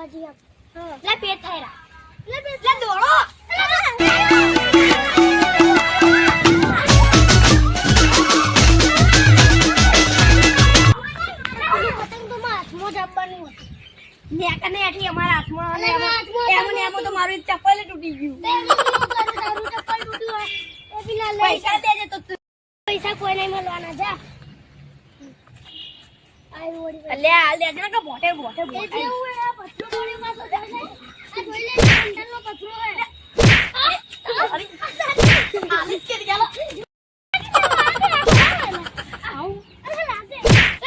ફરવા જઈએ લે પેટ થાય લે દોડો. ચપ્પલ તૂટી ગયું. પૈસા દેજે તો પૈસા કોઈ નહીં મળવાના જા. લે હાલ દેજે ને કે બોટે બોટે એ બોટે જેવું હોય આ પથરો થોડી પાછો જાય છે. આ જોઈ લે અંદરનો પથરો હોય. અરે આલી કે ચાલો આવું. અરે લાગે.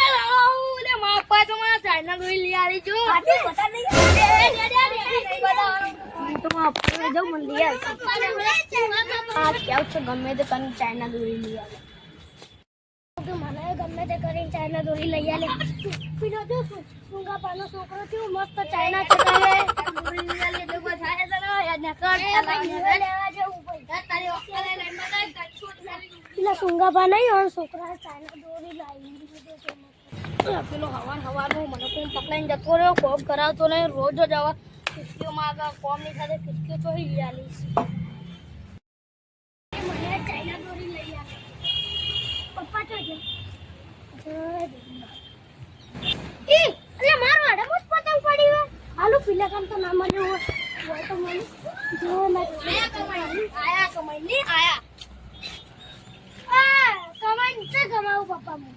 એ લાવો લે માપા તો મારા ચાઇના દોરી લઈ આવી જો આટલી બતા નહીં તો માપા જાવ મને લઈ આવી આ કેવું છે ગમે તે તને ચાઇના દોરી લઈ આવે કે મને ગમે તે કરીને ચાઇના દોરી લઈ આલે પીલો જો શું સુંગા પાનો છોકરો કેવો મસ્ત ચાઇના ચલાવે દોરી લઈ આલે તો કોઈ થાય તને યાદ ના કર એ ભાઈ લેવા લેવા જવું ભાઈ તારી ઓકે લઈ લઈ બતાય તારી છોટ મારી પેલા સુંગા પા નહીં હોય છોકરા ચાઇના દોરી લાવી દીધો છે પેલો હવાર હવારનો મને પકડાઈને જતો રહ્યો, કોમ કરાવતો નહીં, રોજ જ આવા ખિસકીઓમાં આગળ કોમની સાથે ખિસકીઓ તો છે. ઈ એટલે જ. પતંગ પડી હોય. હાલો, પીલા તો ના મળ્યો હોય. તો મને, જો ના આયા કમાઈ નહીં આયા આ, કમાઈ છે કમાવું પપ્પા મને.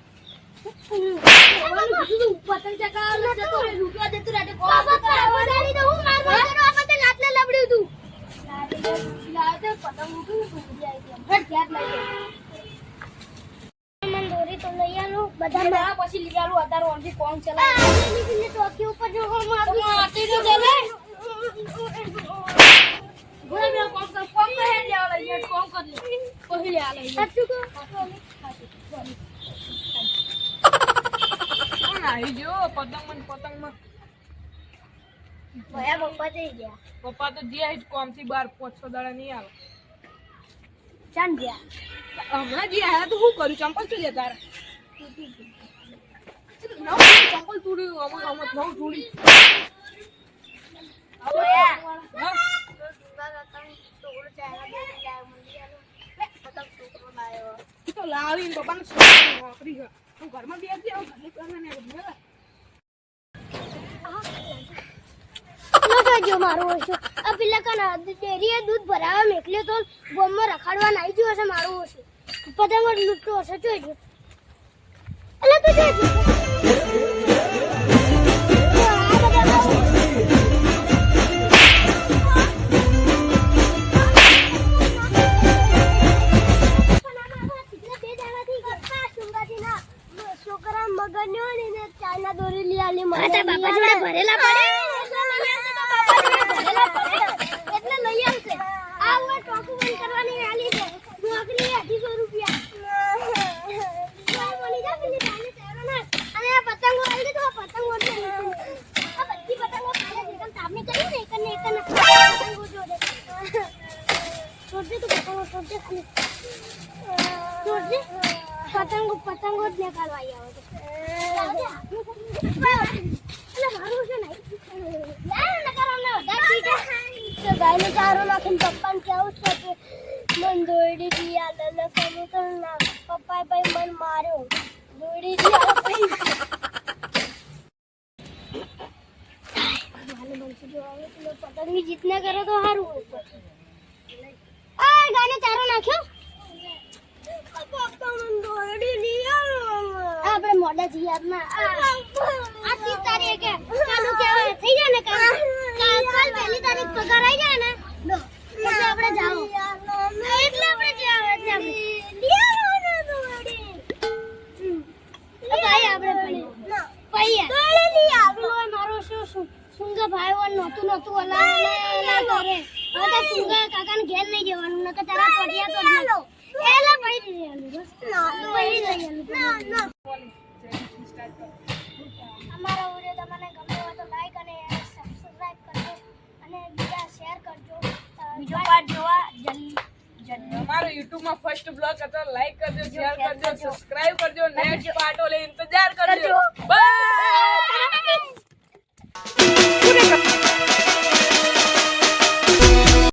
બધે પછી લઈ આલું, અત્યારે ઓનથી કોમ ચલાવે. નીકળી ઉપર જો મારું આટલી તો ચાલે. ઘોડા બેન કોમ કર, કર લે. આવી ગયો પતંગમાં પતંગમાં. ભયા પપ્પા જઈ ગયા. પપ્પા તો જ્યાં કોમથી બાર પાંચ છ દાડા નહીં આવે. ચાન ગયા. હમણાં જે આવ્યા તો શું કર્યું? ચંપલ શું ગયા. તારા ચંપલ તૂટ્યું અમુક અમુક નવ તૂડી તો લાવીને પપ્પાને ઘરમાં બેસી આવું ઘરનું કામ ને મારો ઓછું. આ પેલા કાના ડેરીએ દૂધ ભરાવા મેકલે તો ગોમમાં રખાડવા નાઈ ગયો હશે મારો ઓછું. પતંગ લૂટતો હશે જોજો એટલે તો જોજો છોકરા મગન્યો ને ચાઇના દોરી લઈ આલી મારા બાપા જોડે ભરેલા પડે? એટલે લઈ કરવાની આલી છે. નોકરી રૂપિયા. અને આ પતંગો પતંગો આ બધી પતંગો કરી ને એકને પતંગો પતંગો છોડ દે ખાલી જ ને કાઢવા આવે છે એટલે મારું છે ને લા નકર અમને વધારે ગાયને ચારો નાખીને પપ્પાને કેવું છે કે મન દોડી દી આ લલ કરું તો ના પપ્પાએ ભાઈ મન માર્યો. દોડી દી આ ભાઈ માલે મનથી જો આવે તો પતંગની જીત ના કરો તો સારું આ ગાયને ચારો નાખ્યો? આપણે મોડા છીએ આપના ભાઈ નતું ઓલા ઓલા હવે તો સુંગા કાકાને ઘેર નહીં જવાનું. નકર તારા પડિયા તો જ એલા ભાઈ લઈ આલું બસ. ભાઈ લઈ ના અમારા વીડિયો તમને ગમ્યો હોય તો લાઈક અને સબસ્ક્રાઇબ કરજો અને બીજા શેર કરજો. બીજો પાર્ટ જોવા જલ્દી જલ્દી અમારો YouTube માં ફર્સ્ટ બ્લોગ હતો. લાઈક કરજો શેર કરજો સબસ્ક્રાઇબ કરજો. નેક્સ્ટ પાર્ટ ઓલે ઇંતજાર કરજો. બાય